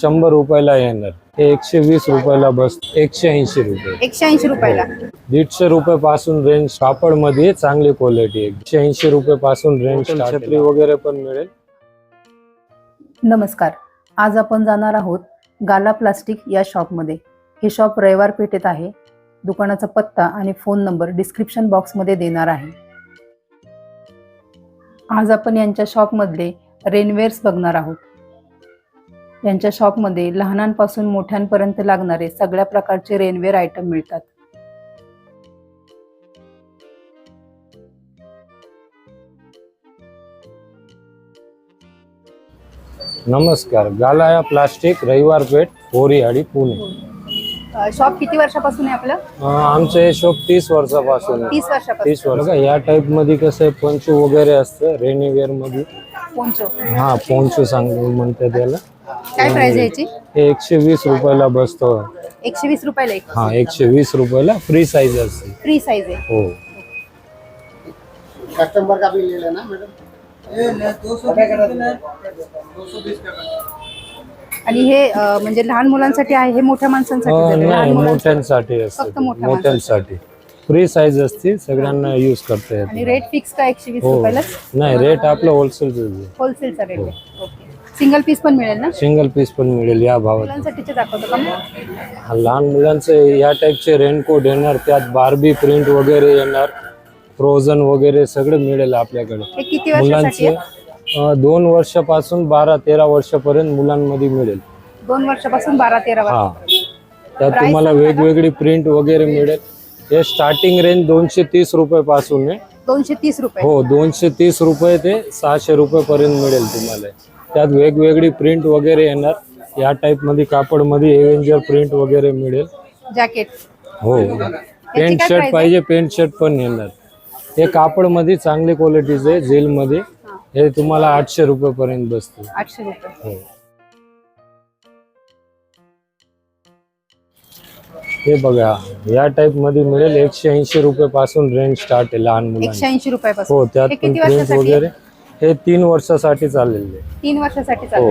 शंभर रुपयाला येणार. हे एकशे वीस रुपयाला बस एकशे ऐंशी रुपये. एकशे ऐंशी रुपयाला. दीडशे रुपये पासून रेंज कापडमध्ये चांगली क्वालिटी एकशे ऐंशी रुपये पासून रेंज छत्री वगैरे पण मिळेल. नमस्कार. आज आपण जाणार आहोत गाला प्लास्टिक या शॉपमध्ये हे शॉप रविवार पेठेत आहे. दुकानाचा पत्ता आणि फोन नंबर डिस्क्रिप्शन बॉक्समध्ये देणार आहे. आज आपण यांच्या शॉपमधले रेनवेअर्स बघणार आहोत. यांच्या शॉपमध्ये लहानांपासून मोठ्यांपर्यंत लागणारे सगळ्या प्रकारचे रेनवेअर आयटम मिळतात. नमस्कार गालाया प्लास्टिक रविवार पेठ बोरीहाडी पुणे. शॉप किती वर्षापासून आहे आपलं? अं, आमचं हे शॉप तीस वर्षापासून आहे. तीस वर्षापासून. तीस वर्ष. या टाइपमध्ये कसं आहे पंचू वगैरे असतं रेनीवेअरमध्ये. पोंचो. हा पोंचू सांग म्हणते त्याला काय प्राइस आहे याची? हे एकशे वीस रुपयाला बसतो. एकशे वीस रुपयाला एक. हा एकशे वीस रुपयाला फ्री साईज असते. फ्री साईज आहे. हो. कस्टमर का भी ले लेना मैडम आणि हे अं, म्हणजे लहान मुलांसाठी आहे हे मोठ्या माणसांसाठी अं, झालं. लहान नाही मुलांसाठी? मोठ्यांसाठी असते फक्त मोठ्या मोठ्यांसाठी. फ्री साईज असते सगळ्यांना यूज करता आणि येते रेट फिक्स का एकशे वीस हो. रुपयालाच? नाही रेट आपलं होलसेल होलसेलचा रेट आहे. ओके सिंगल पीस पण मिळेल ना? सिंगल पीस पण मिळेल या भावात. मुलांसाठीचे दाखवतो का मग? हा, लहान मुलांचे या टाईपचे रेनकोट येणार त्यात बार्बी प्रिंट वगैरे येणार फ्रोझन वगैरे सगळं मिळेल आपल्याकडे. हे किती वर्षासाठी मुलांचे आहे? अं, दोन वर्षापासून बारा तेरा वर्षापर्यंत मुलांमध्ये मिळेल. दोन वर्षापासून बारा तेरा हा. त्यात तुम्हाला? वेगवेगळी प्रिंट वगैरे मिळेल. हे स्टार्टिंग रेंज दोनशे तीस रुपये पासून आहे. दोनशे तीस रुपये. हो दोनशे तीस रुपये ते सहाशे रुपये पर्यंत मिळेल तुम्हाला. त्यात वेगवेगळी प्रिंट वगैरे येणार. या टाईपमध्ये कापडमध्ये एव्हेंजर प्रिंट वगैरे मिळेल. जॅकेट हो. पेंट काय शर्ट price पाहिजे पेंट शर्ट पण येणार. हे कापडमध्ये चांगली क्वालिटीचे आहे जेल मध्ये. हे. तुम्हाला आठशे रुपये पर्यंत बसते आठशे रुपये. हो. हे बघा या टाईपमध्ये मिळेल. एकशे ऐंशी रुपये पासून रेंज स्टार्ट आहे लहान एकशे मुलांना ऐंशी रुपयापासून. हो त्यात हे पण किती प्रिंट वर्षासाठी वगैरे हे तीन वर्षासाठी चाललेले. तीन वर्षासाठी हो.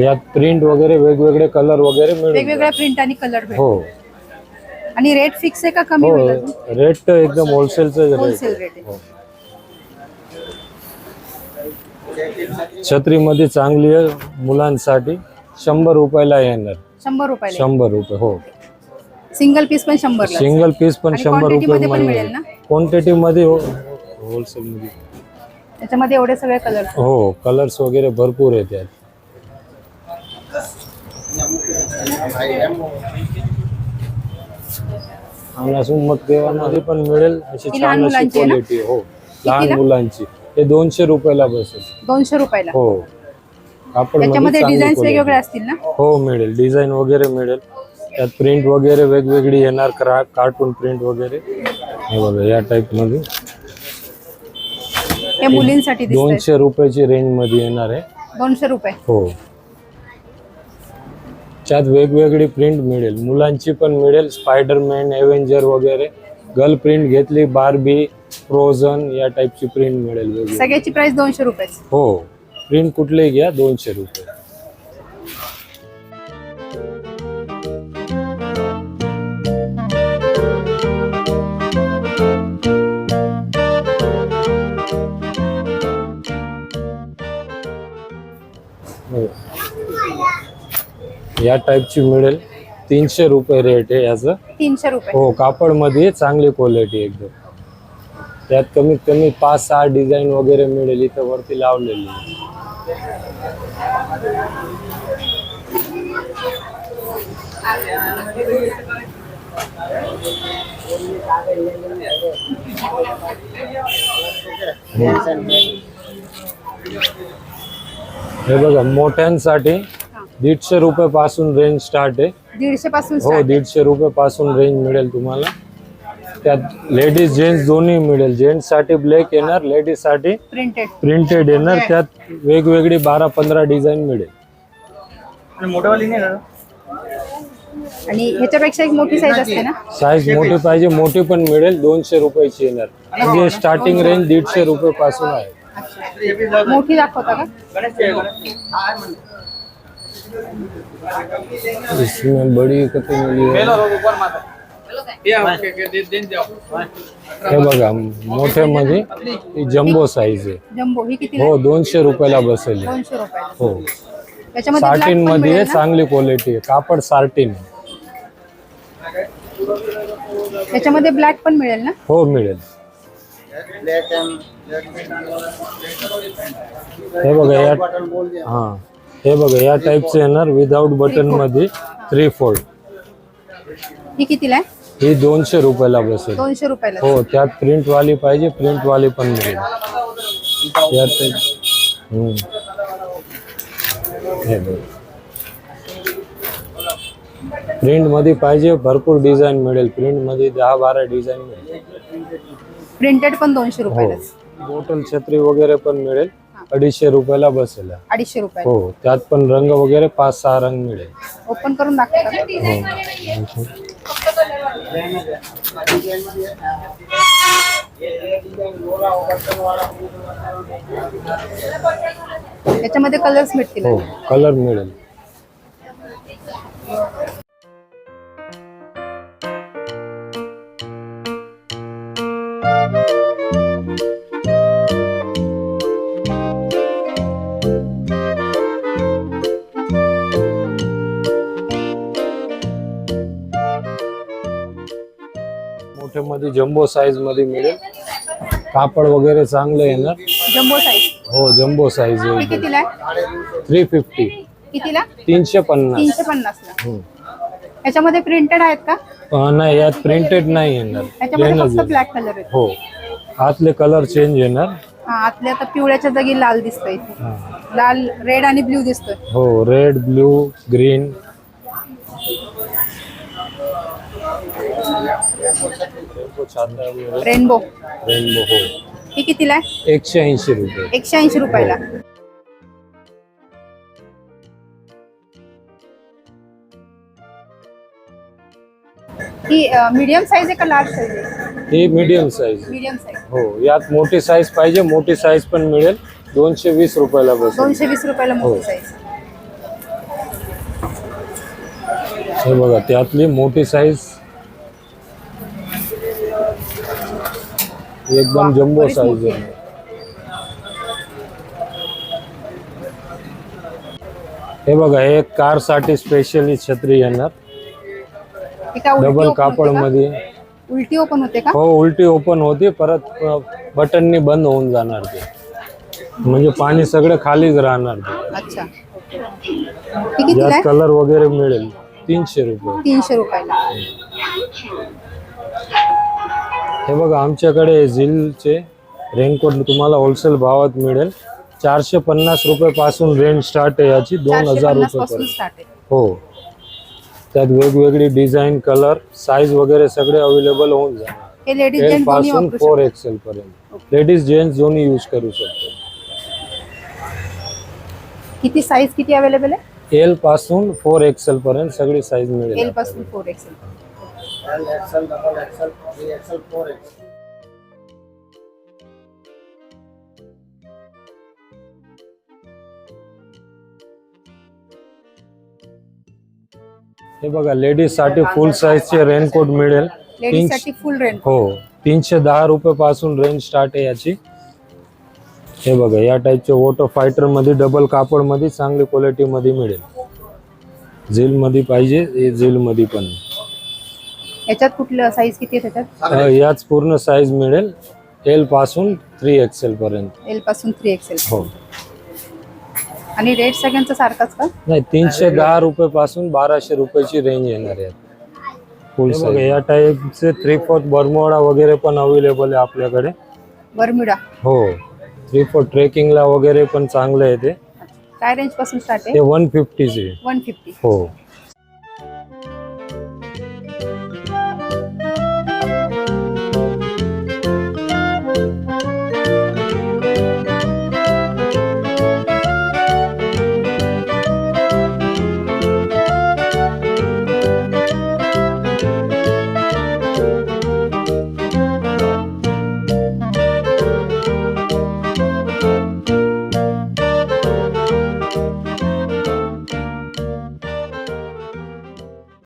यात प्रिंट वगैरे वेगवेगळे कलर वगैरे वेगवेगळ्या प्रिंट आणि कलर. हो आणि रेट फिक्स आहे का कमी? हो रेट तर एकदम होलसेलच रेट होलसेल रेट आहे हो. छत्रीमध्ये चांगली आहे मुलांसाठी शंभर रुपयाला येणार शंभर रुपयाला शंभर रुपये हो सिंगल पीस पण शंभर सिंगल पीस पण शंभर रुपये मध्ये पण मिळेल ना? क्वांटिटी मध्ये होलसेल मध्ये. त्याच्यामध्ये एवढे सगळे कलर हो कलर्स वगैरे भरपूर आहेत त्यात आणि असून मग देवामध्ये पण मिळेल अशी लहान छान अशी मुलांची आहे ना? क्वालिटी हो लहान? मुलांची. हे दोनशे रुपयाला बसेल दोनशे रुपयाला? हो. कापड त्याच्यामध्ये डिझाईन्स वेगवेगळे असतील ना? हो मिळेल. डिझाईन वगैरे मिळेल. त्यात प्रिंट वगैरे वेगवेगळी येणार करा कार्टून प्रिंट वगैरे. हे बघा या टाईपमध्ये. हे मुलींसाठी दोनशे रुपयाची रेंजमध्ये येणार आहे. दोनशे रुपये. हो. त्यात वेगवेगळी प्रिंट मिळेल. मुलांची पण मिळेल. स्पायडरमॅन एव्हेंजर वगैरे. गर्ल प्रिंट घेतली बार्बी फ्रोझन या टाईपची प्रिंट मिळेल सगळ्याची प्राइस दोनशे रुपये हो. प्रिंट कुठलेही घ्या दोनशे रुपये. या टाईपची मिळेल. तीनशे रुपये रेट आहे याचं. तीनशे रुपये. हो कापडमध्ये चांगली क्वालिटी एकदम. त्यात कमीत कमी पाच सहा डिझाईन वगैरे मिळेल इथं वरती लावलेली. हे बघा मोठ्यांसाठी दीडशे रुपये पासून रेंज स्टार्ट आहे. दीडशे पासून हो start. दीडशे रुपये पासून रेंज मिळेल तुम्हाला. त्यात लेडीज जेंट्स दोन्ही मिळेल. जेंट्ससाठी ब्लॅक येणार लेडीजसाठी प्रिंटेड प्रिंटेड येणार. त्यात वेगवेगळी बारा पंधरा डिझाईन मिळेल. आणि ह्याच्यापेक्षा एक मोठी साईज असते ना? साईज मोठी पाहिजे मोठी पण मिळेल दोनशे रुपयाची येणार. म्हणजे स्टार्टिंग रेंज दीडशे रुपये पासून आहे. अच्छा. मोठी दाखवता का? इसमें बड़ी किती मिली आहे? हे बघा मोठ्यामध्ये ही जम्बो साईज आहे. जम्बो ही हो दोनशे रुपयाला बसेल आहे. दोनशे रुपये हो. सार्टिनमध्ये आहे? चांगली क्वालिटी आहे. कापड सार्टिन आहे. त्याच्यामध्ये ब्लॅक पण मिळेल ना? हो मिळेल. हे बघा या हा. हे बघा या टाईपचे येणार विदाऊट बटनमध्ये थ्री फोल्ड ही कितीला आहे? ही दोनशे रुपयाला बसेल. दोनशे रुपयाला. हो त्यात प्रिंट वाली पाहिजे प्रिंट वाली पण मिळेल. हम्म. हे बघ. प्रिंटमध्ये पाहिजे भरपूर डिझाईन मिळेल. प्रिंटमध्ये दहा बारा डिझाईन मिळेल प्रिंटेड पण दोनशे हो. रुपयाला बॉटल छत्री वगैरे पण मिळेल. अडीचशे रुपयाला बसेल. अडीचशे रुपयाला. हो त्यात पण रंग वगैरे पाच सहा रंग मिळेल. ओपन करून दाखवता का? हो त्याच्यामध्ये कलर्स भेटतील हो कलर मिळेल. मोठे मध्ये जम्बो साईजमध्ये मिळेल. कापड वगैरे चांगलं येणार. जम्बो साईज हो जम्बो साईज ही आहे कितीला थ्री फिफ्टी कितीला? तीनशे पन्नास. तीनशे पन्नासला. हम्म. त्याच्यामध्ये प्रिंटेड आहेत का? अं, नाही यात प्रिंटेड नाही येणार. प्लेनच फक्त. ब्लॅक कलर आहे हो. आतले कलर चेंज येणार. हा आतले आता पिवळ्याच्या जागी लाल दिसतोय. इथे हा. लाल रेड आणि ब्ल्यू दिसतोय. हो red blue green rainbow rainbow हो ही. कितीला आहे? एकशे ऐंशी रुपये. एकशे ऐंशी रुपयाला. ही. मीडियम साईज आहे का लार्ज साईज आहे? ही मीडियम साईज मीडियम साईज हो यात मोठी साईज पाहिजे मोठी साईज पण मिळेल. दोनशे वीस रुपयाला बसेल. दोनशे वीस रुपयाला मोठी. साईज हे बघा त्यातली मोठी साईज एकदम जम्बो साईज आहे. हे बघा हे कारसाठी स्पेशली छत्री येणार डबल कापड? मध्ये उलटी ओपन होते का? हो उलटी ओपन होते परत बटननी बंद होऊन जाणार ते. म्हणजे पाणी सगळं खालीच राहणार यात कलर वगैरे मिळेल. तीनशे रुपये. तीनशे रुपयाला. हे बघा आमच्याकडे झिलचे रेनकोट तुम्हाला होलसेल भावात मिळेल. चारशे पन्नास रुपये पासून रेंज स्टार्ट आहे याची दोन हजार रुपये हो. त्यात वेगवेगळी डिझाईन कलर साईज वगैरे सगळे अवेलेबल होऊन जाणार. पासून फोर एक्सेल पर्यंत. लेडीज जेंट्स दोन्ही यूज करू शकतो. किती साईज किती अवेलेबल आहे? एलपासून फोर एक्सेल पर्यंत सगळी साईज मिळेल एलपासून फोर एक्सेल हे बघा लेडीजसाठी फुल साईजचे रेनकोट मिळेल. लेडीजसाठी फुल रेंट हो तीनशे दहा रुपये पासून रेंज स्टार्ट आहे याची. हे बघा या टाईपचे वॉटर फायटरमध्ये डबल कापडमध्ये चांगली क्वालिटी मध्ये मिळेल. झील मध्ये पाहिजे हे झील मध्ये पण. याच्यात कुठलं साईज किती आहे त्याच्यात? अं, याच पूर्ण साईज मिळेल एलपासून थ्री एक्सेल पर्यंत. एलपासून थ्री एक्सेल हो. आणि रेट सगळ्यांचा सारखाच का? नाही तीनशे दहा रुपये पासून बाराशे रुपयाची रेंज येणार आहे. फुल साईज या टाईपचे थ्री फोर्थ बर्मोडा वगैरे पण अवेलेबल आहे आपल्याकडे. बरम्युडा हो. थ्री फोर्थ ट्रेकिंगला वगैरे पण चांगलं आहे ते. काय रेंजपासून स्टार्ट आहे? ते वन फिफ्टीचे वन फिफ्टी हो.